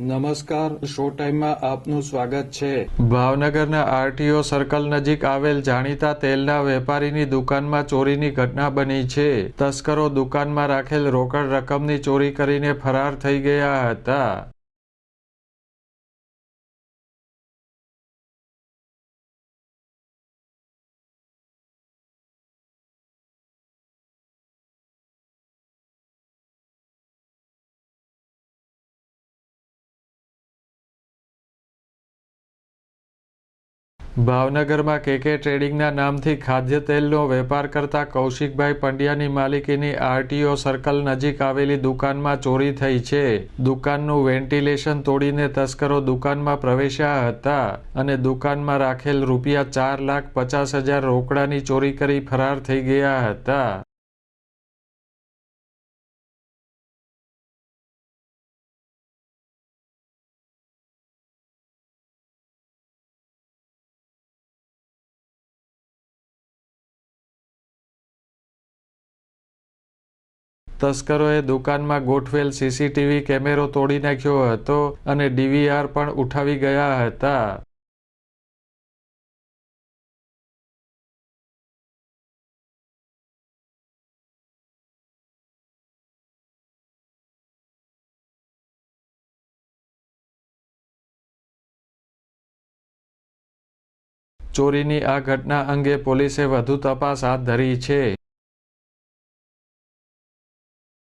નમસ્કાર, શો ટાઈમમાં આપનું સ્વાગત છે. ભાવનગરના આરટીઓ સર્કલ નજીક આવેલ જાણીતા તેલના વેપારીની દુકાનમાં ચોરીની ઘટના બની છે. તસ્કરો દુકાનમાં રાખેલ રોકડ રકમની ચોરી કરીને ફરાર થઈ ગયા હતા. ભાવનગરમાં કેકે ટ્રેડિંગના નામથી ખાદ્ય તેલનો વેપાર કરતા કૌશિકભાઈ પંડ્યાની માલિકીની આરટીઓ સર્કલ નજીક આવેલી દુકાનમાં ચોરી થઈ છે. દુકાનનું વેન્ટિલેશન તોડીને તસ્કરો દુકાનમાં પ્રવેશ્યા હતા અને દુકાનમાં રાખેલ રૂપિયા ચાર લાખ પચાસ હજાર રોકડાની ચોરી કરી ફરાર થઈ ગયા હતા. તસ્કરોએ દુકાનમાં ગોઠવેલ સીસીટીવી કેમેરો તોડી નાખ્યો હતો અને ડીવીઆર પણ ઉઠાવી ગયા હતા. ચોરીની આ ઘટના અંગે પોલીસે વધુ તપાસ હાથ ધરી છે.